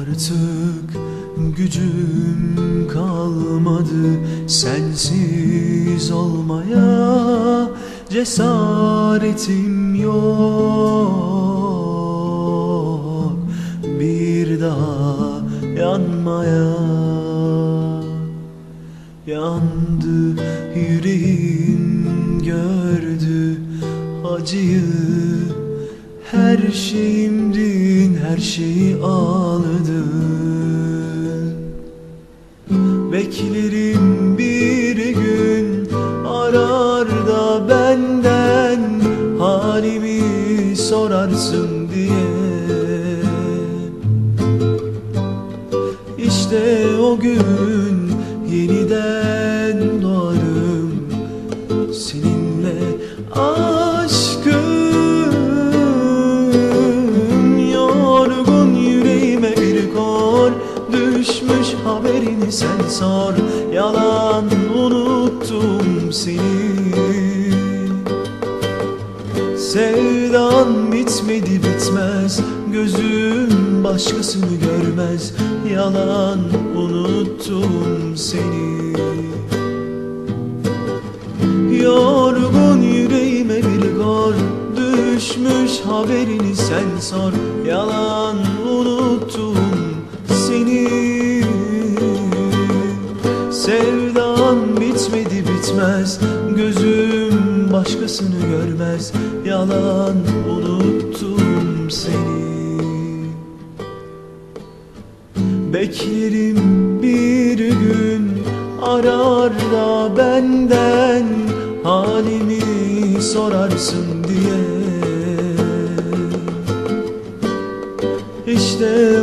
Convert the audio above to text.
Artık gücüm kalmadı sensiz olmaya cesaretim yok. Bir daha yanmaya yandı yüreğim gördü acıyı. Her şeyimdi her şeyi ağladın Beklerim bir gün arar da benden Halimi sorarsın diye. İşte o gün yeniden doğarım Seninle sen sor Yalan unuttum seni. Sevdan bitmedi bitmez Gözüm başkasını görmez. Yalan unuttum seni. Yorgun yüreğime bir gor Düşmüş haberini sen sor. Yalan unuttum seni Sevdan bitmedi bitmez. Gözüm başkasını görmez. Yalan unuttum seni. Beklerim bir gün arar da benden Halimi sorarsın diye. İşte